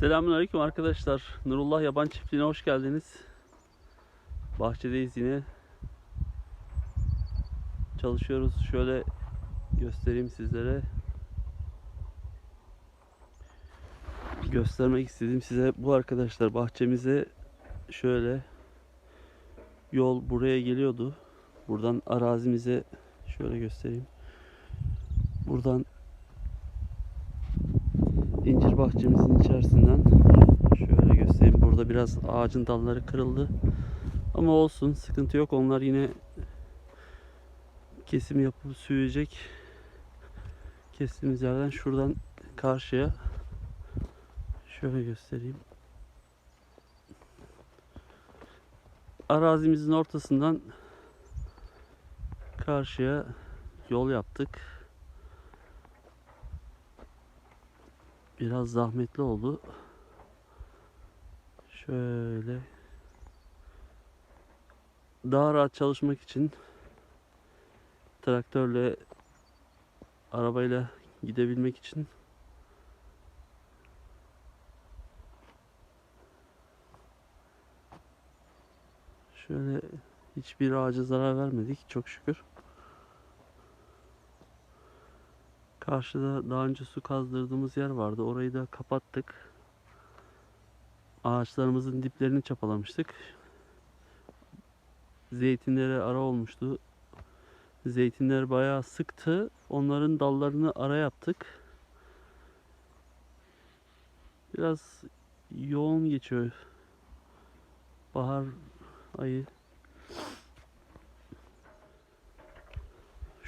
Selamünaleyküm arkadaşlar. Nurullah Yaban Çiftliği'ne hoş geldiniz. Bahçedeyiz yine. Çalışıyoruz. Şöyle göstereyim sizlere. Göstermek istedim size bu arkadaşlar bahçemize şöyle yol buraya geliyordu. Buradan arazimize şöyle göstereyim. Buradan incir bahçemizin içerisinden şöyle göstereyim. Burada biraz ağacın dalları kırıldı. Ama olsun sıkıntı yok. Onlar yine kesim yapıp sürecek. Kestiğimiz yerden şuradan karşıya şöyle göstereyim. Arazimizin ortasından karşıya yol yaptık. Biraz zahmetli oldu. Şöyle daha rahat çalışmak için traktörle arabayla gidebilmek için şöyle hiçbir ağaca zarar vermedik çok şükür. Karşıda daha önce su kazdırdığımız yer vardı. Orayı da kapattık. Ağaçlarımızın diplerini çapalamıştık. Zeytinlere ara olmuştu. Zeytinler bayağı sıktı. Onların dallarını ara yaptık. Biraz yoğun geçiyor. Bahar ayı.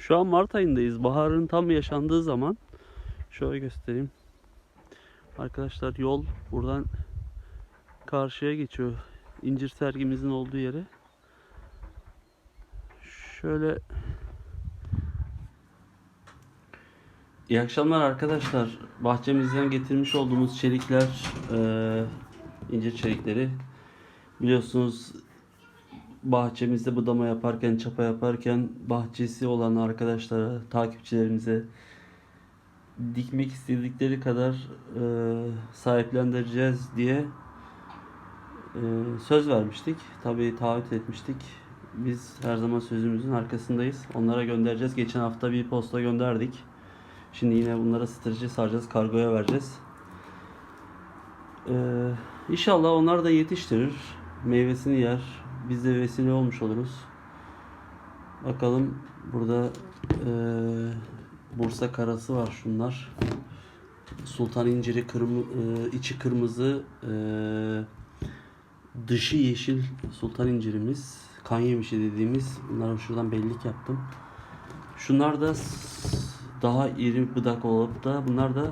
Şu an Mart ayındayız. Baharın tam yaşandığı zaman. Şöyle göstereyim. Arkadaşlar yol buradan karşıya geçiyor. İncir sergimizin olduğu yere. Şöyle İyi akşamlar arkadaşlar. Bahçemizden getirmiş olduğumuz çelikler, eee, incir çelikleri. Biliyorsunuz bahçemizde budama yaparken, çapa yaparken bahçesi olan arkadaşlara, takipçilerimize dikmek istedikleri kadar eee, sahiplendireceğiz diye eee, söz vermiştik. Tabii taahhüt etmiştik. Biz her zaman sözümüzün arkasındayız. Onlara göndereceğiz. Geçen hafta bir posta gönderdik. Şimdi yine bunlara strateji saracağız, kargoya vereceğiz. Ee, inşallah onlar da yetiştirir, meyvesini yer. Biz de vesile olmuş oluruz. Bakalım burada eee, Bursa karası var şunlar. Sultan inciri kırmı, eee, içi kırmızı, eee, dışı yeşil sultan incirimiz. Kan yemişi dediğimiz. Bunları şuradan bellik yaptım. Şunlar da daha iri bıdak olup da bunlar da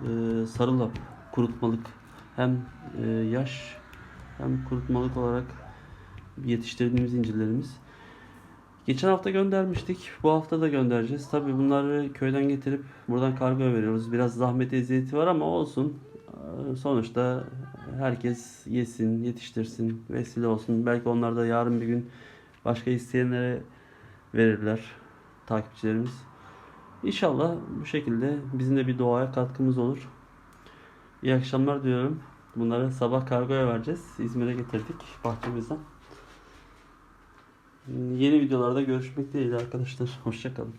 e, sarı lap kurutmalık hem e, yaş hem kurutmalık olarak yetiştirdiğimiz incirlerimiz. Geçen hafta göndermiştik. Bu hafta da göndereceğiz. Tabi bunları köyden getirip buradan kargo veriyoruz. Biraz zahmet eziyeti var ama olsun. Ee, Sonuçta herkes yesin, yetiştirsin, vesile olsun. Belki onlar da yarın bir gün başka isteyenlere verirler takipçilerimiz. İnşallah bu şekilde bizim de bir doğaya katkımız olur. İyi akşamlar diyorum. Bunları sabah kargoya vereceğiz. İzmir'e getirdik bahçemizden. Yeni videolarda görüşmek dileğiyle arkadaşlar. Hoşçakalın.